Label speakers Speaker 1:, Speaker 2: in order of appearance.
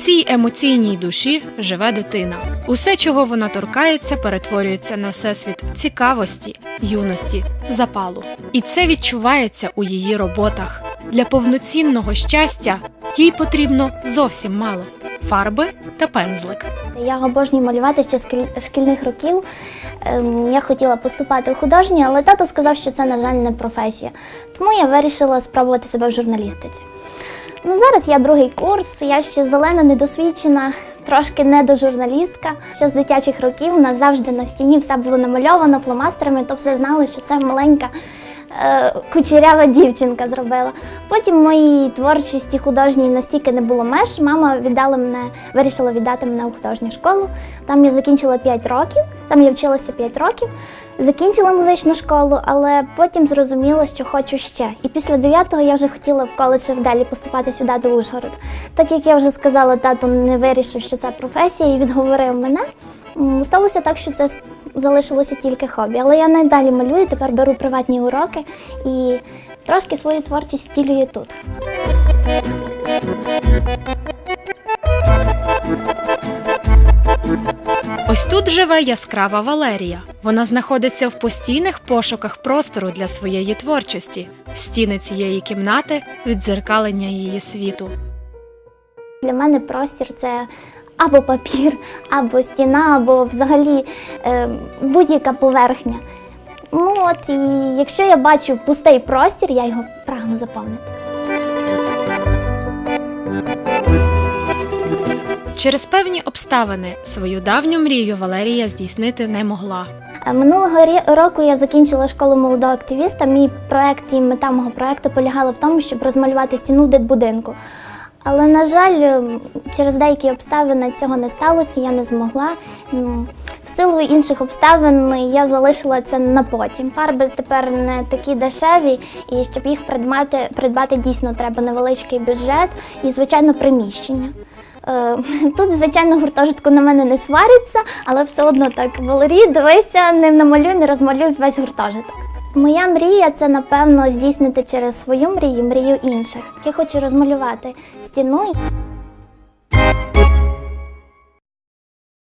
Speaker 1: цій емоційній душі живе дитина. Усе, чого вона торкається, перетворюється на всесвіт цікавості, юності, запалу. І це відчувається у її роботах. Для повноцінного щастя їй потрібно зовсім мало фарби та пензлик.
Speaker 2: Я обожнюю малювати ще з шкільних років. Ем, Я хотіла поступати у художнє, але тато сказав, що це, на жаль, не професія. Тому я вирішила спробувати себе в журналістиці. Ну, зараз я другий курс, я ще зелена, недосвідчена, трошки недожурналістка. Ще з дитячих років у нас завжди на стіні все було намальовано фломастерами, то все знали, що це маленька кучерява дівчинка зробила. Потім моїй творчості художній настільки не було меж. Мама віддала мене, вирішила віддати мене у художню школу. Там я закінчила 5 років, там я вчилася 5 років. Закінчила музичну школу, але потім зрозуміла, що хочу ще. І після 9-го я вже хотіла в коледж далі поступати сюди до Ужгорода. Так як я вже сказала, тато не вирішив, що це професія, і відговорив мене. Сталося так, що це залишилося тільки хобі. Але я надалі малюю, тепер беру приватні уроки і трошки свою творчість втілюю тут.
Speaker 1: Ось тут живе яскрава Валерія. Вона знаходиться в постійних пошуках простору для своєї творчості. Стіни цієї кімнати віддзеркалення її світу.
Speaker 2: Для мене простір це або папір, або стіна, або взагалі е, будь-яка поверхня. Ну от і якщо я бачу пустий простір, я його прагну заповнити.
Speaker 1: Через певні обставини свою давню мрію Валерія здійснити не могла.
Speaker 2: Е, Минулого року я закінчила школу молодого активіста. Мій проект і мета мого проекту полягала в тому, щоб розмалювати стіну дитбудинку. Але, на жаль, е, через деякі обставини цього не сталося, я не змогла. Ну, В силу інших обставин я залишила це на потім. Фарби тепер не такі дешеві, і щоб їх придбати, придбати дійсно треба невеличкий бюджет і, звичайно, приміщення. Е, Тут, звичайно, гуртожитку на мене не свариться, але все одно так. Валерій, дивися, не намалюй, не розмалюй весь гуртожиток. Моя мрія це напевно здійснити через свою мрію, мрію інших. Я хочу розмалювати стіну